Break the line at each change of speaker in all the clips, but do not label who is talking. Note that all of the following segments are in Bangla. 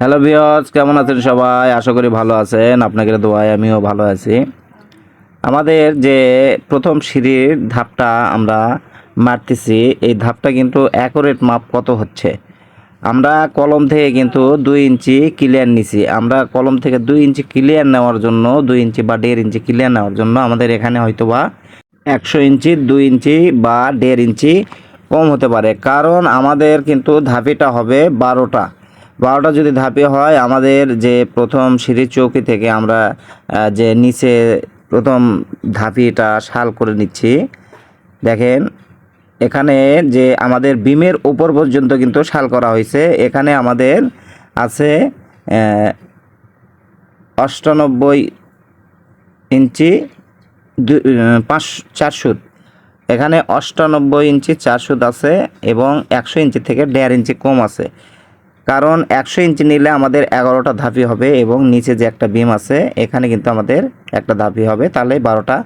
হ্যালো বিয়স কেমন আছেন সবাই? আশা করি ভালো আছেন। আপনাকে দোয়ায় আমিও ভালো আছি। আমাদের যে প্রথম সিঁড়ির ধাপটা আমরা মারতেছি, এই ধাপটা কিন্তু অ্যাকুরেট মাপ কত হচ্ছে? আমরা কলম থেকে কিন্তু দুই ইঞ্চি ক্লিয়ার নিছি। আমরা কলম থেকে দুই ইঞ্চি ক্লিয়ার নেওয়ার জন্য, দুই ইঞ্চি বা দেড় ইঞ্চি ক্লিয়ার নেওয়ার জন্য আমাদের এখানে হয়তো বা একশো ইঞ্চি, দুই ইঞ্চি বা দেড় ইঞ্চি কম হতে পারে। কারণ আমাদের কিন্তু ধাপিটা হবে বারোটা। বারোটা যদি ধাপি হয়, আমাদের যে প্রথম সিঁড়ির চৌকি থেকে আমরা যে নিচে প্রথম ধাপিটা শাল করে নিচ্ছি, দেখেন, এখানে যে আমাদের বিমের উপর পর্যন্ত কিন্তু শাল করা হয়েছে, এখানে আমাদের আছে অষ্টানব্বই ইঞ্চি পাঁচ, চার সুত। এখানে অষ্টানব্বই ইঞ্চি চার সুত আছে এবং একশো ইঞ্চি থেকে দেড় ইঞ্চি কম আছে। কারণ একশো ইঞ্চি নিলে আমাদের এগারোটা ধাপি হবে এবং নিচে যে একটা বিম আছে, এখানে কিন্তু আমাদের একটা ধাপি হবে, তাহলে বারোটা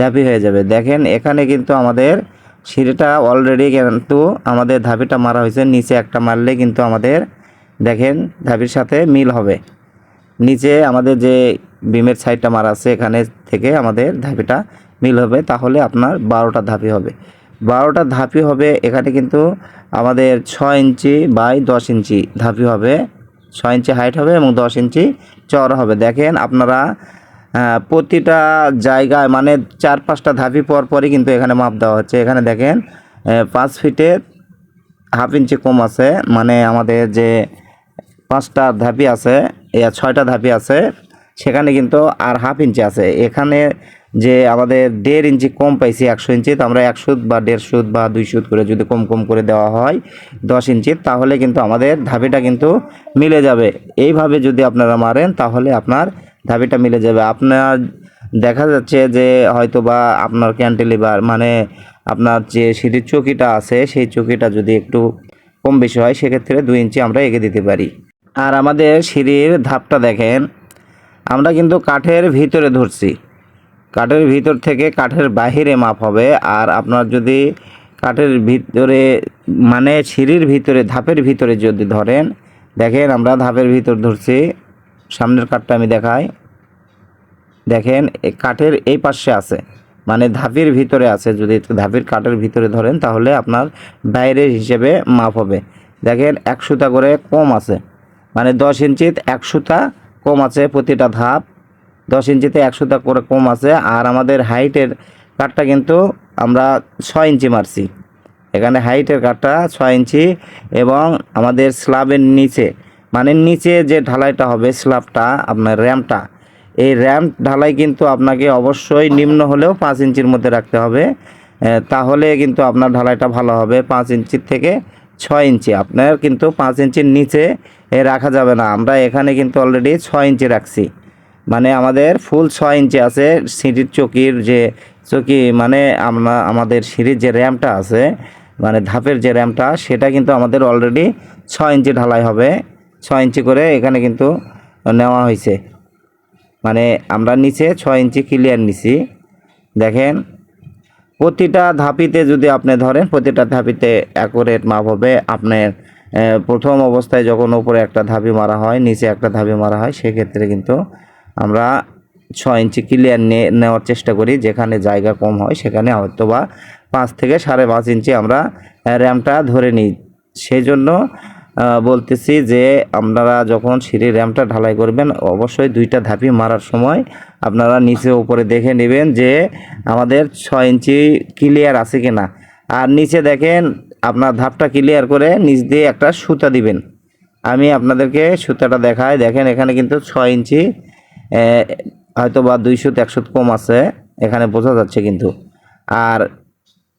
ধাপি হয়ে যাবে। দেখেন, এখানে কিন্তু আমাদের সিঁড়িটা অলরেডি কিন্তু আমাদের ধাপিটা মারা হয়েছে, নিচে একটা মারলে কিন্তু আমাদের, দেখেন, ধাপির সাথে মিল হবে। নিচে আমাদের যে বিমের সাইডটা মারা আছে, এখানে থেকে আমাদের ধাপিটা মিল হবে, তাহলে আপনার বারোটা ধাপি হবে। বারোটা ধাপি হবে, এখানে কিন্তু আমাদের ছয় ইঞ্চি বাই দশ ইঞ্চি ধাপি হবে। ছয় ইঞ্চি হাইট হবে এবং দশ ইঞ্চি চওড়া হবে। দেখেন আপনারা প্রতিটা জায়গায় মানে চার পাঁচটা ধাপি পর পরই কিন্তু এখানে মাপ দেওয়া হচ্ছে। এখানে দেখেন পাঁচ ফিটে হাফ ইঞ্চি কম আছে। মানে আমাদের যে পাঁচটা ধাপি আছে ছয়টা ধাপি আছে, সেখানে কিন্তু আর হাফ ইঞ্চি আছে। এখানে যে আমাদের দেড় ইঞ্চি কম পাইছি একশো ইঞ্চি, তো আমরা এক সুদ বা দেড় সুদ বা দুই সুদ করে যদি কম কম করে দেওয়া হয় দশ ইঞ্চি, তাহলে কিন্তু আমাদের ধাবিটা কিন্তু মিলে যাবে। এইভাবে যদি আপনারা মারেন, তাহলে আপনার ধাবিটা মিলে যাবে। আপনার দেখা যাচ্ছে যে হয়তো বা আপনার ক্যান্টিলিভার মানে আপনার যে সিঁড়ির চৌকিটা আছে, সেই চৌকিটা যদি একটু কম বেশি হয়, সেক্ষেত্রে দুই ইঞ্চি আমরা এগিয়ে দিতে পারি। আর আমাদের সিঁড়ির ধাপটা দেখেন, আমরা কিন্তু কাঠের ভিতরে ধরছি। কাঠের ভিতর থেকে কাঠের বাহিরে মাপ হবে। আর আপনার যদি কাঠের ভিতরে মানে সিঁড়ির ভিতরে, ধাপের ভিতরে যদি ধরেন, দেখেন আমরা ধাপের ভিতর ধরছি। সামনের কাঠটা আমি দেখাই। দেখেন কাঠের এই পাশে আছে। মানে ধাপির ভিতরে আছে। যদি ধাপির কাঠের ভিতরে ধরেন, তাহলে আপনার বাইরের হিসেবে মাপ হবে। দেখেন, এক সুতা করে কম আছে। মানে দশ ইঞ্চিত এক সুতা কম আছে প্রতিটা ধাপ। দশ ইঞ্চিতে এক সুতা করে কম আছে, আর আমাদের হাইটের কাঠটা কিন্তু আমরা ছয় ইঞ্চি মারছি। এখানে হাইটের কাঠটা ছয় ইঞ্চি এবং আমাদের স্ল্যাবের নিচে মানে নিচে যে ঢালাইটা হবে স্ল্যাবটা, আপনার র্যাম্পটা এই র্যাম্প ঢালাই কিন্তু আপনাকে অবশ্যই নিম্ন হলেও পাঁচ ইঞ্চির মধ্যে রাখতে হবে। তাহলে কিন্তু আপনার ঢালাইটা ভালো হবে পাঁচ ইঞ্চির থেকে ছয় ইঞ্চি। আপনার কিন্তু পাঁচ ইঞ্চির নিচে রাখা যাবে না। আমরা এখানে কিন্তু অলরেডি ছয় ইঞ্চি রাখছি। মানে আমাদের ফুল ছয় ইঞ্চি আছে, সিঁড়ির চকির যে চকি মানে আমরা, আমাদের সিঁড়ির যে র্যামটা আছে মানে ধাপের যে র্যামটা, সেটা কিন্তু আমাদের অলরেডি ছয় ইঞ্চি ঢালাই হবে। ছয় ইঞ্চি করে এখানে কিন্তু নেওয়া হয়েছে। মানে আমরা নিচে ছয় ইঞ্চি ক্লিয়ার নিছি। দেখেন, প্রতিটা ধাপিতে যদি আপনি ধরেন, প্রতিটা ধাপিতে অ্যাকুরেট মাপ হবে। আপনার প্রথম অবস্থায় যখন উপরে একটা ধাপি মারা হয়, নিচে একটা ধাপি মারা হয়, সেক্ষেত্রে কিন্তু আমরা ছয় ইঞ্চি ক্লিয়ার নেওয়ার চেষ্টা করি, যেখানে জায়গা কম হয় সেখানে হয়তো বা পাঁচ থেকে সাড়ে পাঁচ ইঞ্চি আমরা র্যামটা ধরে নিই। সেই জন্য বলতেছি যে আপনারা যখন সিঁড়ির র্যামটা ঢালাই করবেন, অবশ্যই দুইটা ধাপি মারার সময় আপনারা নিচে উপরে দেখে নেবেন যে আমাদের ছয় ইঞ্চি ক্লিয়ার আছে কিনা। আর নিচে দেখেন, আপনার ধাপটা ক্লিয়ার করে নিচ দিয়ে একটা সুতা দিবেন। আমি আপনাদেরকে সুতাটা দেখাই। দেখেন এখানে কিন্তু ছয় ইঞ্চি হয়তো বা দুই সুত এক সুত কম আছে, এখানে বোঝা যাচ্ছে কিন্তু। আর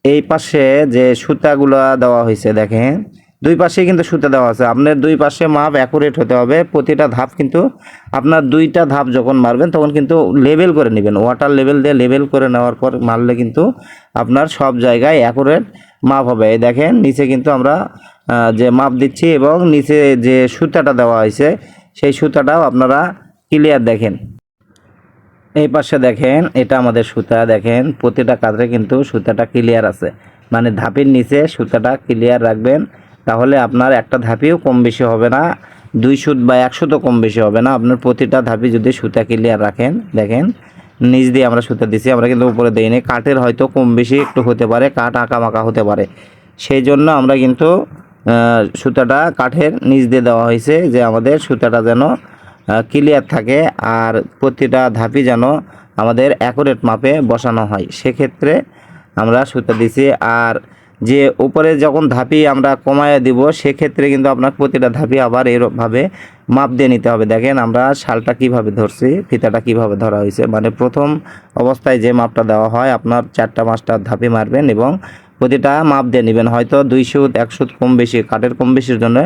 এই পাশে যে সুতাগুলো দেওয়া হয়েছে, দেখেন, দুই পাশে কিন্তু সুতা দেওয়া আছে। আপনার দুই পাশে মাপ অ্যাকুরেট হতে হবে, প্রতিটা ধাপ কিন্তু আপনার দুইটা ধাপ যখন মারবেন, তখন কিন্তু লেবেল করে নেবেন। ওয়াটার লেভেল দিয়ে লেবেল করে নেওয়ার পর মারলে কিন্তু আপনার সব জায়গায় অ্যাকুরেট মাপ হবে। এই দেখেন, নিচে কিন্তু আমরা যে মাপ দিচ্ছি এবং নিচে যে সুতাটা দেওয়া হয়েছে, সেই সুতাটাও আপনারা ক্লিয়ার দেখেন। এই পাশে দেখেন, এটা আমাদের সুতা, দেখেন, প্রতিটা কাঁধে কিন্তু সুতাটা ক্লিয়ার আছে। মানে ধাপের নিচে সুতাটা ক্লিয়ার রাখবেন, তাহলে আপনার একটা ধাপিও কম বেশি হবে না, দুই সুত বা এক সুতো কম বেশি হবে না। আপনার প্রতিটা ধাপি যদি সুতা ক্লিয়ার রাখেন, দেখেন, নিচ দিয়ে আমরা সুতা দিছি, আমরা কিন্তু উপরে দিইনি কাঠের হয়তো কম বেশি একটু হতে পারে, কাঠ আঁকা মাকা হতে পারে। সেই জন্য আমরা কিন্তু সুতাটা কাঠের নিচ দিয়ে দেওয়া হয়েছে যে আমাদের সুতাটা যেন ক্লিয়ার থাকে। আর প্রতিটা ধাপি যেন আমাদের অ্যাকুরেট মাপে বসানো হয়। সেক্ষেত্রে আমরা সুতা দিছি। আর যে উপরে যখন ধাপি আমরা কমায় দিব, সেক্ষেত্রে কিন্তু আপনার প্রতিটা ধাপি আবার এরভাবে মাপ দিয়ে নিতে হবে। দেখেন আমরা শালটা কীভাবে ধরছি, ফিতাটা কীভাবে ধরা হয়েছে। মানে প্রথম অবস্থায় যে মাপটা দেওয়া হয়, আপনার চারটা পাঁচটা ধাপি মারবেন এবং প্রতিটা মাপ দিয়ে নেবেন। হয়তো দুই সুত, এক সুত কম বেশি, কাঠের কম বেশির জন্য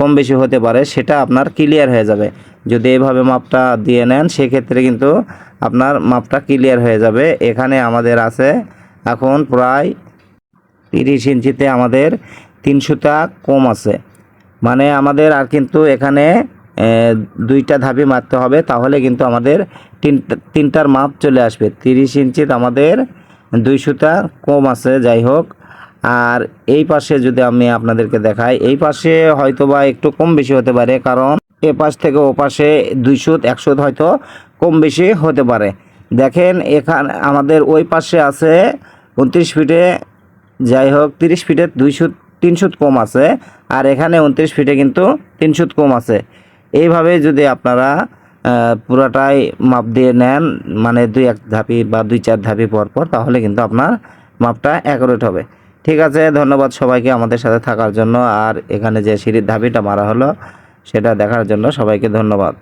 কম বেশি হতে পারে, সেটা আপনার ক্লিয়ার হয়ে যাবে। যদি এইভাবে মাপটা দিয়ে নেন, সেক্ষেত্রে কিন্তু আপনার মাপটা ক্লিয়ার হয়ে যাবে। এখানে আমাদের আছে এখন প্রায় তিরিশ ইঞ্চিতে আমাদের তিনশোটা কম আছে। মানে আমাদের আর কিন্তু এখানে দুইটা ধাপি মারতে হবে, তাহলে কিন্তু আমাদের তিনটা তিনটার মাপ চলে আসবে। তিরিশ ইঞ্চিতে আমাদের দুইশোটা কম আছে, যাই হোক। আর এই পাশে যদি আমি আপনাদেরকে দেখাই, এই পাশে হয়তো বা একটু কম বেশি হতে পারে, কারণ এ পাশ থেকে ও পাশে দুইশো একশো হয়তো কম বেশি হতে পারে। দেখেন, এখানে, আমাদের ওই পাশে আছে উনত্রিশ ফিটে, যাই হোক, তিরিশ ফিটে দুইশো তিনশো কম আছে, আর এখানে উনত্রিশ ফিটে কিন্তু তিনশো কম আছে। এইভাবে যদি আপনারা পুরাটাই মাপ দিয়ে নেন মানে দুই এক ধাপি বা দুই চার ধাপি পর পর, তাহলে কিন্তু আপনার মাপটা অ্যাকুরেট হবে। ঠিক আছে, ধন্যবাদ সবাইকে আমাদের সাথে থাকার জন্য। আর এখানে যে সিঁড়ির ধাবিটা মারা হলো, সেটা দেখার জন্য সবাইকে ধন্যবাদ।